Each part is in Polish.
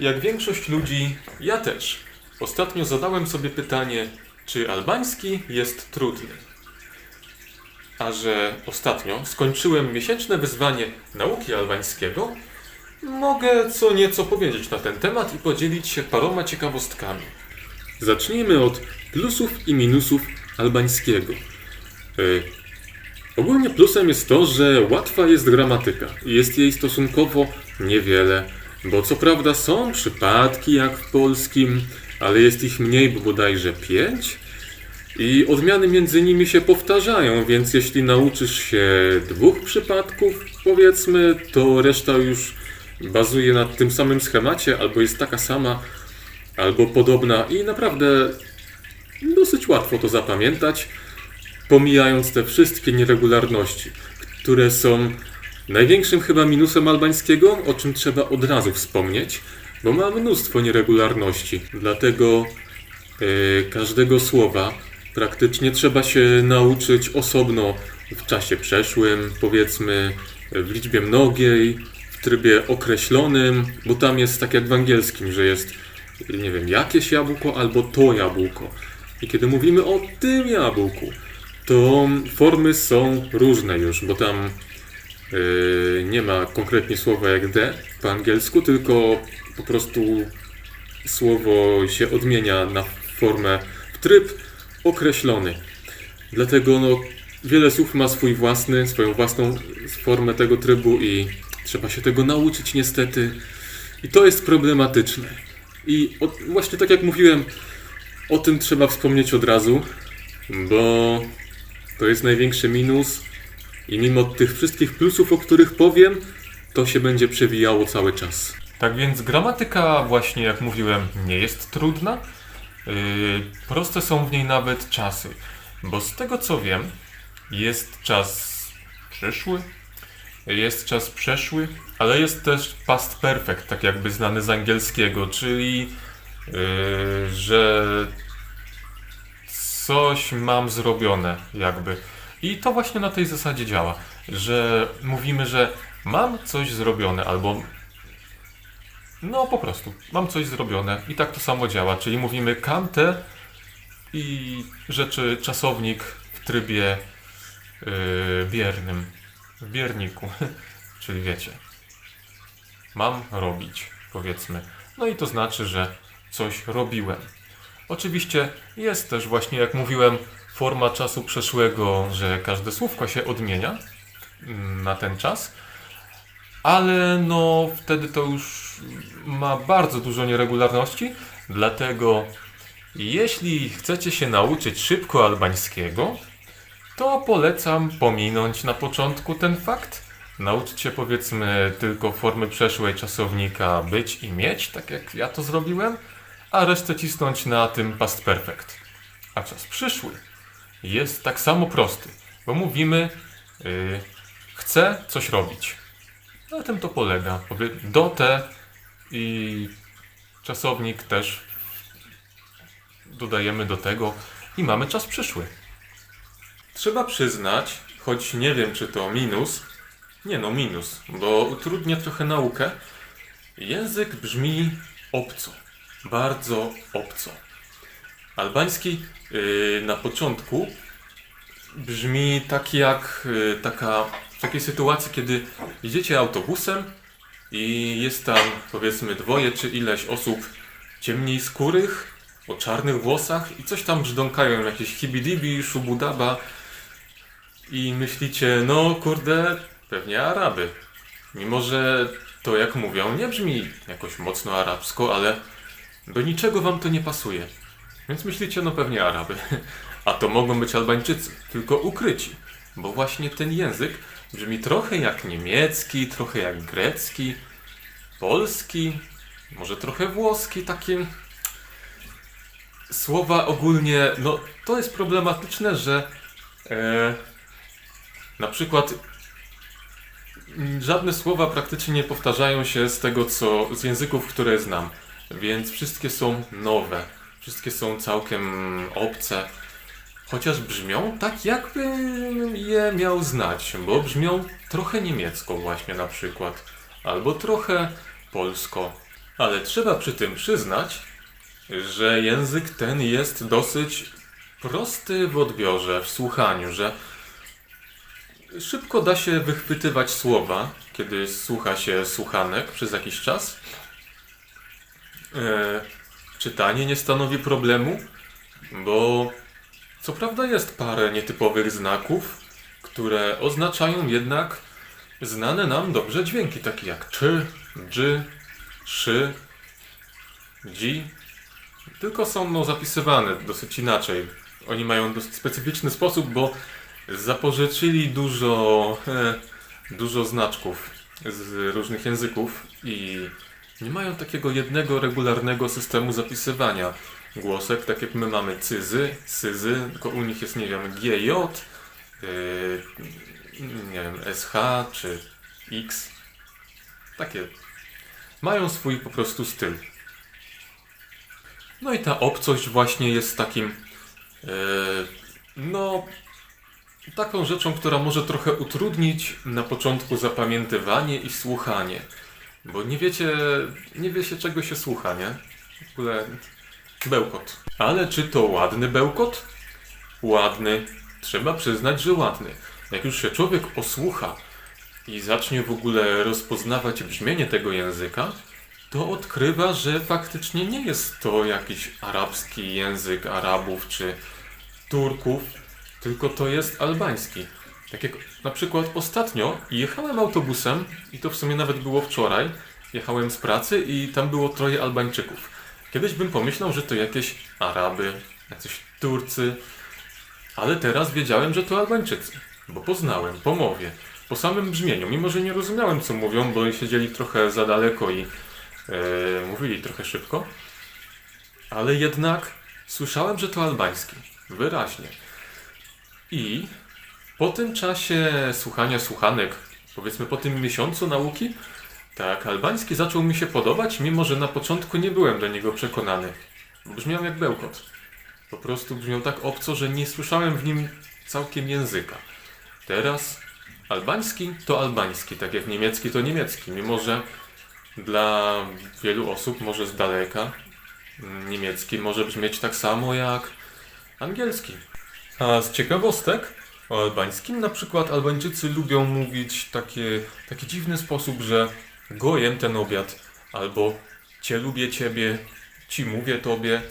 Jak większość ludzi, ja też. Ostatnio zadałem sobie pytanie, czy albański jest trudny. A że ostatnio skończyłem miesięczne wyzwanie nauki albańskiego, mogę co nieco powiedzieć na ten temat i podzielić się paroma ciekawostkami. Zacznijmy od plusów i minusów albańskiego. Y, Ogólnie plusem jest to, że łatwa jest gramatyka. Jest jej stosunkowo niewiele, bo co prawda są przypadki jak w polskim, ale jest ich mniej, bo bodajże pięć. I odmiany między nimi się powtarzają, więc jeśli nauczysz się dwóch przypadków, powiedzmy, to reszta już bazuje na tym samym schemacie, albo jest taka sama, albo podobna i naprawdę dosyć łatwo to zapamiętać pomijając te wszystkie nieregularności, które są największym chyba minusem albańskiego, o czym trzeba od razu wspomnieć, bo ma mnóstwo nieregularności. Dlatego e, każdego słowa praktycznie trzeba się nauczyć osobno w czasie przeszłym, powiedzmy w liczbie mnogiej, w trybie określonym, bo tam jest tak jak w angielskim, że jest nie wiem, jakieś jabłko albo to jabłko. I kiedy mówimy o tym jabłku, to formy są różne już, bo tam nie ma konkretnie słowa jak the po angielsku, tylko po prostu słowo się odmienia na formę, w tryb określony. Dlatego no, wiele słów ma swój własny, swoją własną formę tego trybu i trzeba się tego nauczyć niestety. I to jest problematyczne. I o, właśnie tak jak mówiłem, o tym trzeba wspomnieć od razu, bo to jest największy minus i mimo tych wszystkich plusów, o których powiem, to się będzie przewijało cały czas. Tak więc gramatyka właśnie, jak mówiłem, nie jest trudna. Yy, proste są w niej nawet czasy, bo z tego co wiem, jest czas przyszły, jest czas przeszły, ale jest też past perfect, tak jakby znany z angielskiego, czyli yy, że coś mam zrobione, jakby. I to właśnie na tej zasadzie działa, że mówimy, że mam coś zrobione, albo no po prostu, mam coś zrobione i tak to samo działa, czyli mówimy kante i rzeczy czasownik w trybie yy, biernym, w bierniku, czyli wiecie, mam robić, powiedzmy. No i to znaczy, że coś robiłem. Oczywiście jest też właśnie, jak mówiłem, forma czasu przeszłego, że każde słówko się odmienia mm, na ten czas, ale no wtedy to już ma bardzo dużo nieregularności, dlatego jeśli chcecie się nauczyć szybko albańskiego, to polecam pominąć na początku ten fakt. Nauczyć się powiedzmy tylko formy przeszłej czasownika być i mieć, tak jak ja to zrobiłem, a resztę cisnąć na tym past perfect. A czas przyszły jest tak samo prosty, bo mówimy yy, chcę coś robić. Na tym to polega. Do te i czasownik też dodajemy do tego i mamy czas przyszły. Trzeba przyznać, choć nie wiem czy to minus, nie no minus, bo utrudnia trochę naukę, język brzmi obco bardzo obco. Albański yy, na początku brzmi tak jak yy, taka w takiej sytuacji, kiedy jedziecie autobusem i jest tam powiedzmy dwoje czy ileś osób ciemniej skórych, o czarnych włosach i coś tam brzdąkają, jakieś hibidibi, szubudaba i myślicie, no kurde, pewnie Araby. Mimo, że to jak mówią nie brzmi jakoś mocno arabsko, ale do niczego wam to nie pasuje. Więc myślicie, no pewnie Araby. A to mogą być Albańczycy, tylko ukryci. Bo właśnie ten język brzmi trochę jak niemiecki, trochę jak grecki, polski, może trochę włoski, takie słowa ogólnie, no to jest problematyczne, że e, na przykład mm, żadne słowa praktycznie nie powtarzają się z tego, co z języków, które znam. Więc wszystkie są nowe, wszystkie są całkiem obce, chociaż brzmią tak, jakbym je miał znać, bo brzmią trochę niemiecko właśnie na przykład, albo trochę polsko, Ale trzeba przy tym przyznać, że język ten jest dosyć prosty w odbiorze, w słuchaniu, że szybko da się wychwytywać słowa, kiedy słucha się słuchanek przez jakiś czas. E, czytanie nie stanowi problemu, bo co prawda jest parę nietypowych znaków, które oznaczają jednak znane nam dobrze dźwięki, takie jak czy, dży, szy, dzi. Tylko są no, zapisywane dosyć inaczej. Oni mają dosyć specyficzny sposób, bo zapożyczyli dużo, e, dużo znaczków z różnych języków i nie mają takiego jednego regularnego systemu zapisywania głosek, tak jak my mamy cyzy, syzy, tylko u nich jest, nie wiem, GJ, yy, nie wiem, SH czy X. Takie. Mają swój po prostu styl. No i ta obcość właśnie jest takim, yy, no, taką rzeczą, która może trochę utrudnić na początku zapamiętywanie i słuchanie. Bo nie wiecie, nie wie się czego się słucha, nie? W ogóle bełkot. Ale czy to ładny bełkot? Ładny. Trzeba przyznać, że ładny. Jak już się człowiek osłucha i zacznie w ogóle rozpoznawać brzmienie tego języka, to odkrywa, że faktycznie nie jest to jakiś arabski język Arabów czy Turków, tylko to jest albański. Tak jak na przykład ostatnio jechałem autobusem i to w sumie nawet było wczoraj. Jechałem z pracy i tam było troje Albańczyków. Kiedyś bym pomyślał, że to jakieś Araby, jacyś Turcy, ale teraz wiedziałem, że to Albańczycy, bo poznałem po mowie, po samym brzmieniu, mimo że nie rozumiałem co mówią, bo siedzieli trochę za daleko i e, mówili trochę szybko, ale jednak słyszałem, że to albański, wyraźnie. I po tym czasie słuchania słuchanek, powiedzmy po tym miesiącu nauki, tak, albański zaczął mi się podobać, mimo że na początku nie byłem do niego przekonany. Brzmiał jak bełkot. Po prostu brzmiał tak obco, że nie słyszałem w nim całkiem języka. Teraz albański to albański, tak jak niemiecki to niemiecki, mimo że dla wielu osób, może z daleka, niemiecki może brzmieć tak samo jak angielski. A z ciekawostek, o albańskim na przykład Albańczycy lubią mówić takie, taki dziwny sposób, że gojem ten obiad, albo cię lubię ciebie, ci mówię tobie.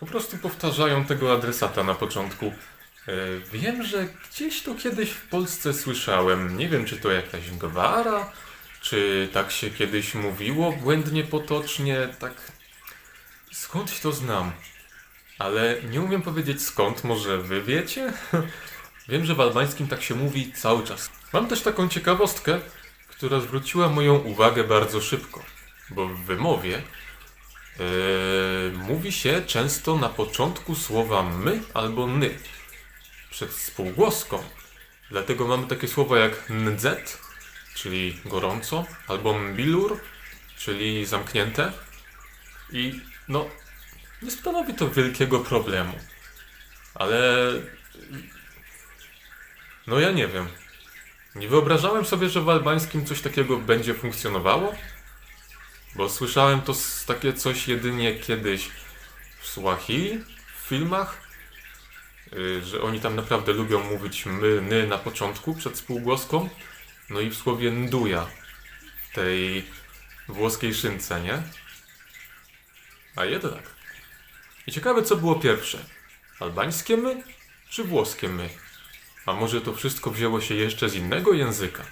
Po prostu powtarzają tego adresata na początku. E, Wiem, że gdzieś to kiedyś w Polsce słyszałem. Nie wiem, czy to jakaś gwara, czy tak się kiedyś mówiło błędnie, potocznie, tak. Skądś to znam. Ale nie umiem powiedzieć skąd, może wy wiecie? Wiem, że w albańskim tak się mówi cały czas. Mam też taką ciekawostkę, która zwróciła moją uwagę bardzo szybko, bo w wymowie yy, mówi się często na początku słowa my albo ny przed spółgłoską. Dlatego mamy takie słowa jak ndzet, czyli gorąco, albo mbilur, czyli zamknięte. I no, nie stanowi to wielkiego problemu. Ale no ja nie wiem. Nie wyobrażałem sobie, że w albańskim coś takiego będzie funkcjonowało. Bo słyszałem to takie coś jedynie kiedyś w Swahili, w filmach, y, że oni tam naprawdę lubią mówić my, ny na początku przed spółgłoską. No i w słowie nduja, tej włoskiej szynce, nie? A jednak. I ciekawe, co było pierwsze. Albańskie my, czy włoskie my? A może to wszystko wzięło się jeszcze z innego języka?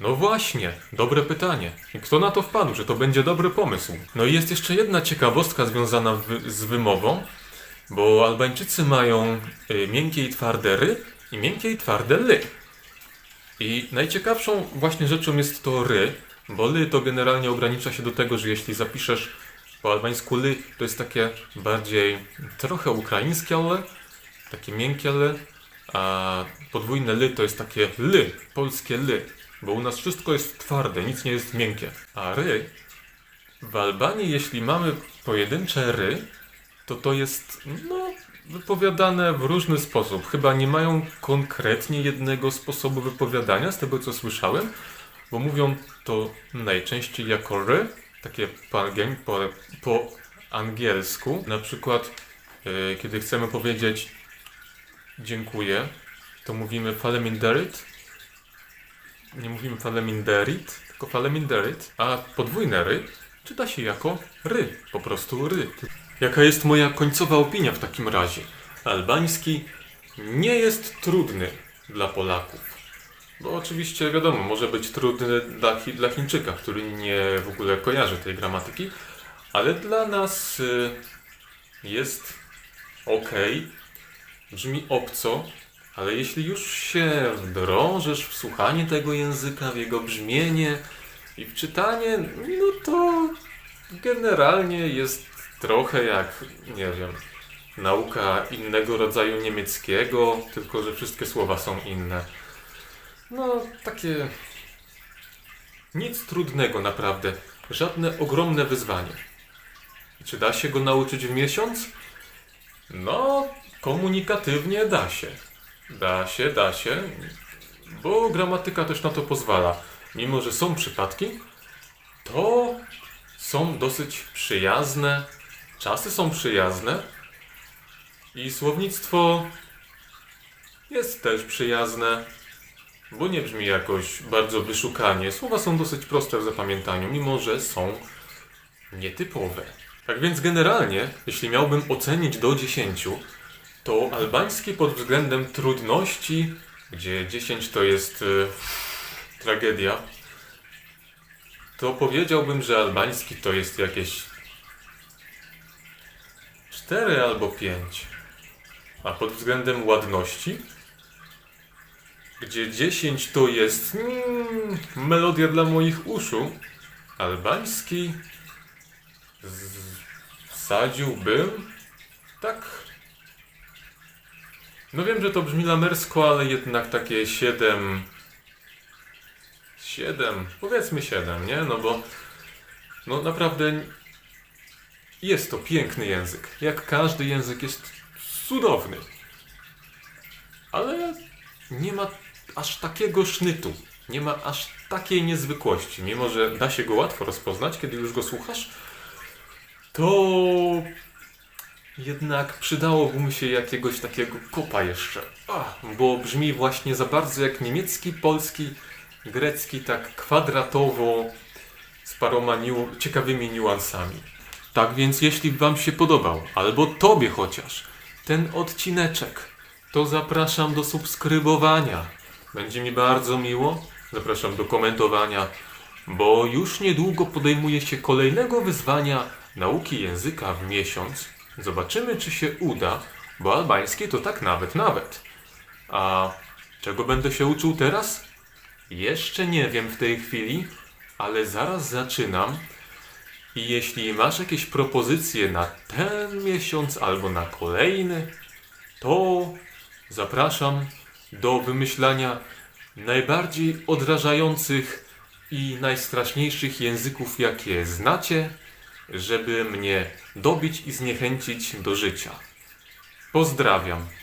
No właśnie, dobre pytanie. Kto na to wpadł, że to będzie dobry pomysł? No i jest jeszcze jedna ciekawostka związana z wymową, bo Albańczycy mają y, miękkie i twarde ry i miękkie i twarde ly. I najciekawszą właśnie rzeczą jest to ry, bo ly to generalnie ogranicza się do tego, że jeśli zapiszesz po albańsku ly, to jest takie bardziej trochę ukraińskie ly, takie miękkie ly, a podwójne ly to jest takie ly, polskie ly, bo u nas wszystko jest twarde, nic nie jest miękkie. A ry, w Albanii jeśli mamy pojedyncze ry, to to jest, no, wypowiadane w różny sposób. Chyba nie mają konkretnie jednego sposobu wypowiadania, z tego co słyszałem, bo mówią to najczęściej jako ry takie po, po, po angielsku. Na przykład, e, kiedy chcemy powiedzieć dziękuję, to mówimy faleminderit. Nie mówimy faleminderit, tylko faleminderit, a podwójne ry czyta się jako ry, po prostu ry. Jaka jest moja końcowa opinia w takim razie? Albański nie jest trudny dla Polaków. Bo oczywiście wiadomo, może być trudny dla, dla Chińczyka, który nie w ogóle kojarzy tej gramatyki, ale dla nas y, jest ok, brzmi obco, ale jeśli już się wdrążysz w słuchanie tego języka, w jego brzmienie i w czytanie, no to generalnie jest trochę jak, nie wiem, nauka innego rodzaju niemieckiego, tylko że wszystkie słowa są inne. No, takie. Nic trudnego naprawdę. Żadne ogromne wyzwanie. I czy da się go nauczyć w miesiąc? No, komunikatywnie da się. Da się, da się, bo gramatyka też na to pozwala. Mimo, że są przypadki, to są dosyć przyjazne, czasy są przyjazne i słownictwo jest też przyjazne, bo nie brzmi jakoś bardzo wyszukanie. Słowa są dosyć proste w zapamiętaniu, mimo że są nietypowe. Tak więc generalnie, jeśli miałbym ocenić do 10, to albański pod względem trudności, gdzie 10 to jest y, tragedia, to powiedziałbym, że albański to jest jakieś 4 albo 5. A pod względem ładności, gdzie 10 to jest mm, melodia dla moich uszu, albański z- wsadziłbym tak. No wiem, że to brzmi lamersko, ale jednak takie 7. 7, powiedzmy 7, nie? No bo no naprawdę jest to piękny język. Jak każdy język jest cudowny. Ale nie ma aż takiego sznytu. Nie ma aż takiej niezwykłości. Mimo, że da się go łatwo rozpoznać, kiedy już go słuchasz, to jednak przydałoby mu się jakiegoś takiego kopa jeszcze. Ach, bo brzmi właśnie za bardzo jak niemiecki, polski, grecki, tak kwadratowo, z paroma niu- ciekawymi niuansami. Tak więc jeśli Wam się podobał, albo Tobie chociaż, ten odcineczek, to zapraszam do subskrybowania. Będzie mi bardzo miło. Zapraszam do komentowania, bo już niedługo podejmuję się kolejnego wyzwania nauki języka w miesiąc. Zobaczymy, czy się uda, bo albański to tak nawet, nawet. A czego będę się uczył teraz? Jeszcze nie wiem w tej chwili, ale zaraz zaczynam. I jeśli masz jakieś propozycje na ten miesiąc albo na kolejny, to zapraszam do wymyślania najbardziej odrażających i najstraszniejszych języków, jakie znacie, żeby mnie dobić i zniechęcić do życia. Pozdrawiam.